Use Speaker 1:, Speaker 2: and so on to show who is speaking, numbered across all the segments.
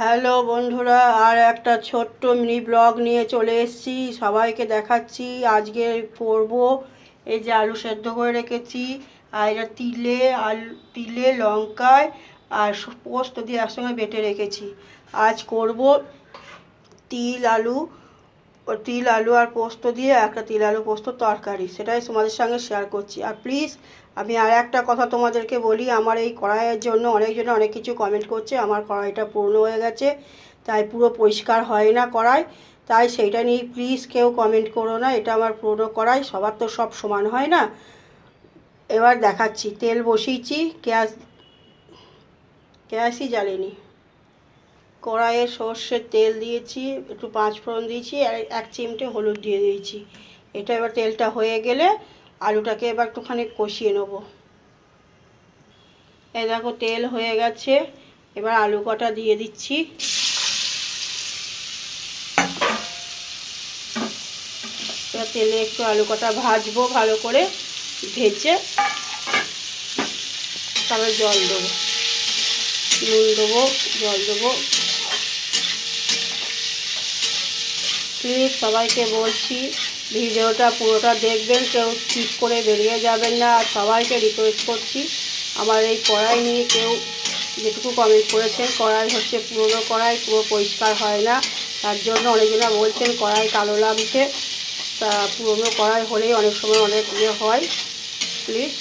Speaker 1: Hello বন্ধুরা, আর একটা ছোট্ট মিনি ব্লগ নিয়ে চলে এসেছি। সবাইকে দেখাচ্ছি। আজকে করব এই যে আলু সেদ্ধ করে রেখেছি। আর এটা তিলে, আলু, তিলে লঙ্কায় আর পোস্ত দিয়ে একসঙ্গে বেটে রেখেছি। আজ করব তিল, আলু তিল আলু আর পোস্ত দিয়ে একটা তিল আলু পোস্ত তরকারি, সেটাই তোমাদের সঙ্গে শেয়ার করছি। আর প্লিজ আমি আর একটা কথা তোমাদেরকে বলি, আমার এই কড়াইয়ের জন্য অনেকজনে অনেক কিছু কমেন্ট করছে, আমার কড়াইটা পুরনো হয়ে গেছে, তাই পুরো পরিষ্কার হয় না কড়াই, তাই সেইটা নিয়ে প্লিজ কেউ কমেন্ট করো না, এটা আমার পুরনো কড়াই, সবার তো সব সমান হয় না। এবার দেখাচ্ছি, তেল বসিয়েছি, গ্যাস, গ্যাসই জ্বালিনি। কড়াইয়ে সর্ষের তেল দিয়েছি, একটু পাঁচ ফোড়ন দিয়েছি, আর এক চিমটে হলুদ দিয়ে দিয়েছি। এটা এবার তেলটা হয়ে গেলে আলুটাকে এবার একটুখানি কষিয়ে নেব। এই দেখো তেল হয়ে গেছে, এবার আলু কটা দিয়ে দিচ্ছি। এবার তেলে একটু আলু কটা ভাজবো ভালো করে, ভেজে তারপরে জল দেবো। নুন দেবো, জল দেবো। প্লিজ সবাইকে বলছি, ভিডিওটা পুরোটা দেখবেন, কেউ স্কিপ করে বেরিয়ে যাবেন না। আর সবাইকে রিকোয়েস্ট করছি, আমার এই কড়াই নিয়ে কেউ যেটুকু কমেন্ট করেছেন, কড়াই হচ্ছে পুরোনো কড়াই, পুরো পরিষ্কার হয় না। তার জন্য অনেকজনা বলছেন, কড়াই কালো লাগছে। তা পুরোনো কড়াই হলেই অনেক সময় অনেক ইয়ে হয় প্লিজ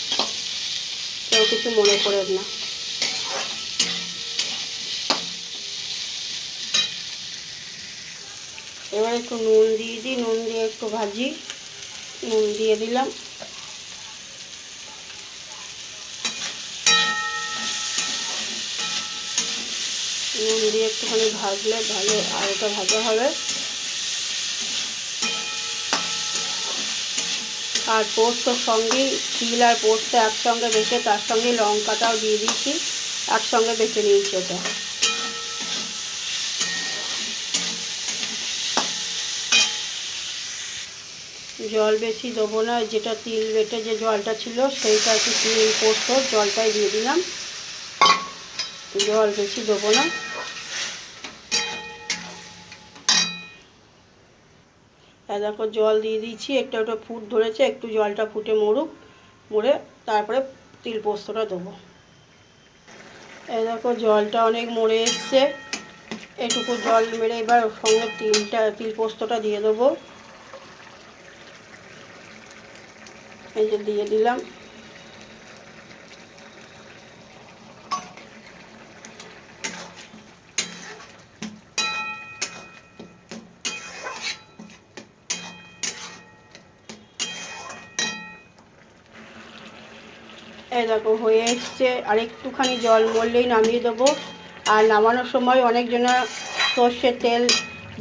Speaker 1: কেউ কিছু মনে করেন না। এবার একটু নুন দিয়ে দিই, নুন দিয়ে একটু ভাজি। নুন দিয়ে দিলাম। নুন দিয়ে একটুখানি ভাজলে ভালো, আলুটা ভাজা হবে। আর পোস্তর সঙ্গেই তিল আর পোস্ত একসঙ্গে বেটে, তার সঙ্গে লঙ্কাটাও দিয়ে দিয়েছি। একসঙ্গে বেটে নিয়েছি ওটা। জল বেশি দেবো না, যেটা তিল বেটে যে জলটা ছিল সেইটা একটু তিল পোস্ত, জলটাই দিয়ে দিলাম। জল বেশি দেবো না। দেখো জল দিয়ে দিয়েছি, একটু একটু ফুট ধরেছে, একটু জলটা ফুটে মরুক, মরে তারপরে তিল পোস্তটা দেবো। এই দেখো জলটা অনেক মরে এসছে। এটুকু জল মেরে এবার সঙ্গে তিলটা, তিল পোস্তটা দিয়ে দেবো। এই যে দিয়ে দিলাম। এই দেখো, হয়ে এসছে। আর একটুখানি জল মরলেই নামিয়ে দেবো। আর নামানোর সময় অনেকজনা সর্ষের তেল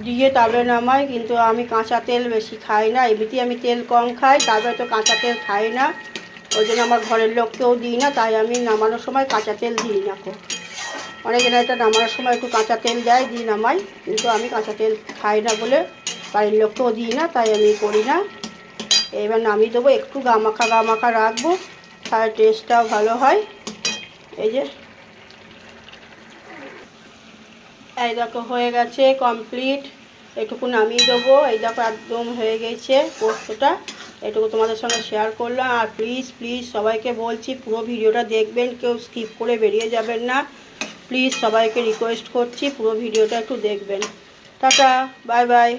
Speaker 1: দিয়ে তারপরে নামাই, কিন্তু আমি কাঁচা তেল বেশি খাই না। এমনিতেই আমি তেল কম খাই, তারপরে তো কাঁচা তেল খাই না। ওই জন্য আমার ঘরের লোককেও দিই না, তাই আমি নামানোর সময় কাঁচা তেল দিই না কো অনেকজনা এটা নামানোর সময় একটু কাঁচা তেল দেয়, দিয়ে নামাই, কিন্তু আমি কাঁচা তেল খাই না বলে বাড়ির লোককেও দিই না, তাই আমি করি না। এবার নামিয়ে দেবো, একটু গামাখা গামাখা রাখব, তাহলে টেস্টটাও ভালো হয়। এই যে। এই দেখো, হয়ে গেছে কমপ্লিট এটুকু নামিয়ে দেবো। এই দেখো, একদম হয়ে গেছে পোস্তটা। এটুকু তোমাদের সঙ্গে শেয়ার করলাম। আর প্লিজ প্লিজ সবাইকে বলছি, পুরো ভিডিওটা দেখবেন, কেউ স্কিপ করে বেরিয়ে যাবেন না। প্লিজ সবাইকে রিকোয়েস্ট করছি, পুরো ভিডিওটা একটু দেখবেন। Tata bye bye